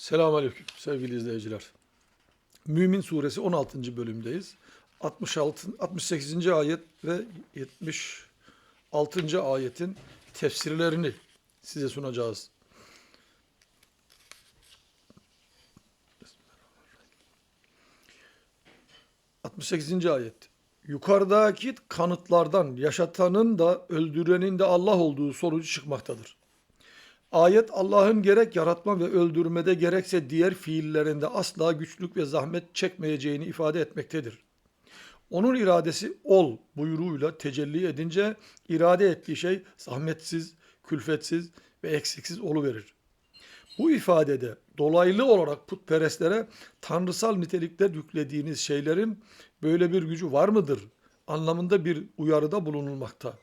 Selamünaleyküm sevgili izleyiciler. Mümin suresi 16. bölümdeyiz. 66 68. ayet ve 76. ayetin tefsirlerini size sunacağız. ...68. ayet. Yukarıdaki kanıtlardan yaşatanın da öldürenin de Allah olduğu sonucu çıkmaktadır. Ayet Allah'ın gerek yaratma ve öldürmede gerekse diğer fiillerinde asla güçlük ve zahmet çekmeyeceğini ifade etmektedir. Onun iradesi ol buyruğuyla tecelli edince irade ettiği şey zahmetsiz, külfetsiz ve eksiksiz oluverir. Bu ifadede dolaylı olarak putperestlere tanrısal nitelikler yüklediğiniz şeylerin böyle bir gücü var mıdır anlamında bir uyarıda bulunulmakta.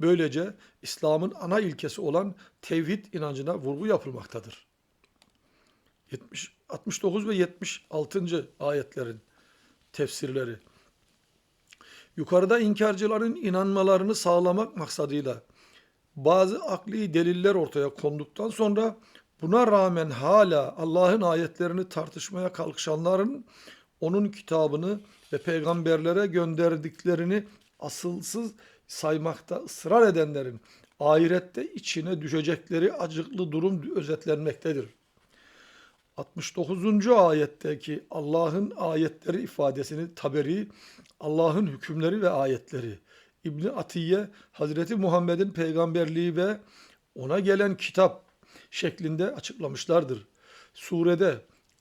Böylece İslam'ın ana ilkesi olan tevhid inancına vurgu yapılmaktadır. 70, 69 ve 76. ayetlerin tefsirleri. Yukarıda inkarcıların inanmalarını sağlamak maksadıyla bazı akli deliller ortaya konduktan sonra buna rağmen hala Allah'ın ayetlerini tartışmaya kalkışanların onun kitabını ve peygamberlere gönderdiklerini asılsız saymakta ısrar edenlerin ahirette içine düşecekleri acıklı durum özetlenmektedir. 69. ayetteki Allah'ın ayetleri ifadesini Taberi, Allah'ın hükümleri ve ayetleri, İbni Atiye, Hazreti Muhammed'in peygamberliği ve ona gelen kitap şeklinde açıklamışlardır. Surede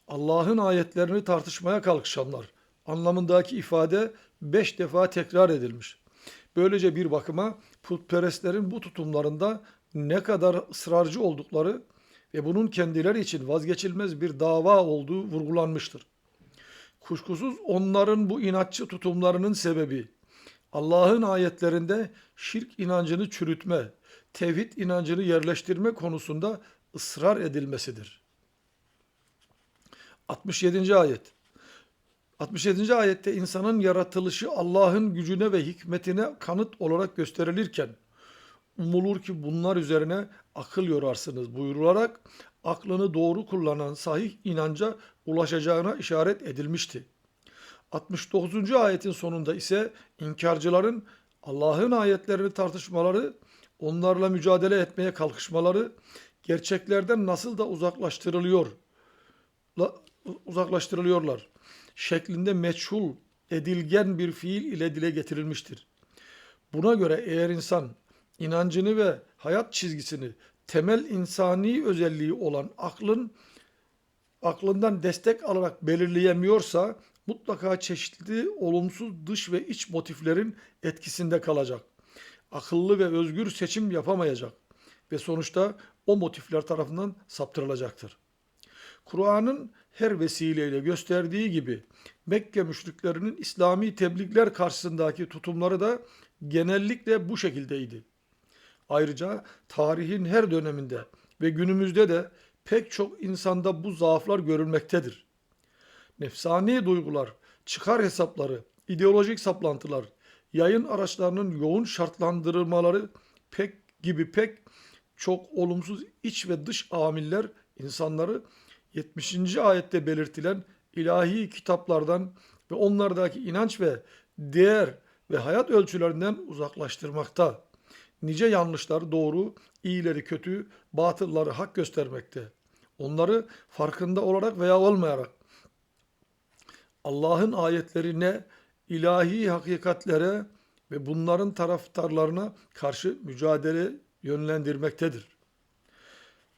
Allah'ın ayetlerini tartışmaya kalkışanlar anlamındaki ifade beş defa tekrar edilmiş. Böylece bir bakıma putperestlerin bu tutumlarında ne kadar ısrarcı oldukları ve bunun kendileri için vazgeçilmez bir dava olduğu vurgulanmıştır. Kuşkusuz onların bu inatçı tutumlarının sebebi Allah'ın ayetlerinde şirk inancını çürütme, tevhid inancını yerleştirme konusunda ısrar edilmesidir. 67. ayet 67. ayette insanın yaratılışı Allah'ın gücüne ve hikmetine kanıt olarak gösterilirken umulur ki bunlar üzerine akıl yorarsınız buyurularak aklını doğru kullanan sahih inanca ulaşacağına işaret edilmişti. 69. ayetin sonunda ise inkarcıların Allah'ın ayetlerini tartışmaları, onlarla mücadele etmeye kalkışmaları gerçeklerden nasıl da uzaklaştırılıyor uzaklaştırılıyorlar şeklinde meçhul, edilgen bir fiil ile dile getirilmiştir. Buna göre eğer insan inancını ve hayat çizgisini temel insani özelliği olan aklın aklından destek alarak belirleyemiyorsa mutlaka çeşitli olumsuz dış ve iç motiflerin etkisinde kalacak. Akıllı ve özgür seçim yapamayacak ve sonuçta o motifler tarafından saptırılacaktır. Kur'an'ın her vesileyle gösterdiği gibi Mekke müşriklerinin İslami tebliğler karşısındaki tutumları da genellikle bu şekildeydi. Ayrıca tarihin her döneminde ve günümüzde de pek çok insanda bu zaaflar görülmektedir. Nefsani duygular, çıkar hesapları, ideolojik saplantılar, yayın araçlarının yoğun şartlandırılmaları pek gibi pek çok olumsuz iç ve dış amiller insanları 70. ayette belirtilen ilahi kitaplardan ve onlardaki inanç ve değer ve hayat ölçülerinden uzaklaştırmakta. Nice yanlışları doğru, iyileri kötü, batılları hak göstermekte. Onları farkında olarak veya olmayarak Allah'ın ayetlerine, ilahi hakikatlere ve bunların taraftarlarına karşı mücadele yönlendirmektedir.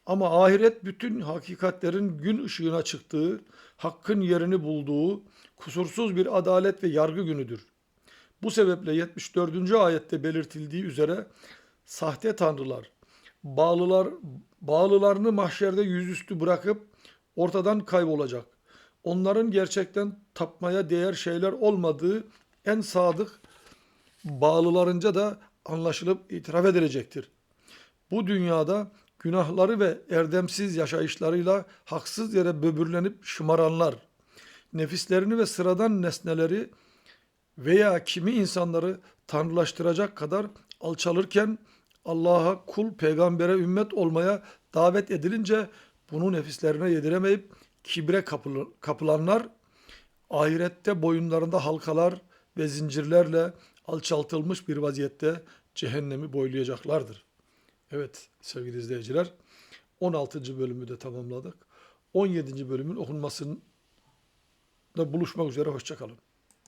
Ama ahiret bütün hakikatlerin gün ışığına çıktığı, hakkın yerini bulduğu, kusursuz bir adalet ve yargı günüdür. Bu sebeple 74. ayette belirtildiği üzere sahte tanrılar, bağlılar, bağlılarını mahşerde yüzüstü bırakıp ortadan kaybolacak. Onların gerçekten tapmaya değer şeyler olmadığı en sadık bağlılarınca da anlaşılıp itiraf edilecektir. Bu dünyada günahları ve erdemsiz yaşayışlarıyla haksız yere böbürlenip şımaranlar, nefislerini ve sıradan nesneleri veya kimi insanları tanrılaştıracak kadar alçalırken Allah'a kul, peygambere ümmet olmaya davet edilince bunu nefislerine yediremeyip kibre kapılanlar ahirette boyunlarında halkalar ve zincirlerle alçaltılmış bir vaziyette cehennemi boylayacaklardır. Evet sevgili izleyiciler 16. bölümü de tamamladık. 17. bölümün okunmasında buluşmak üzere hoşçakalın.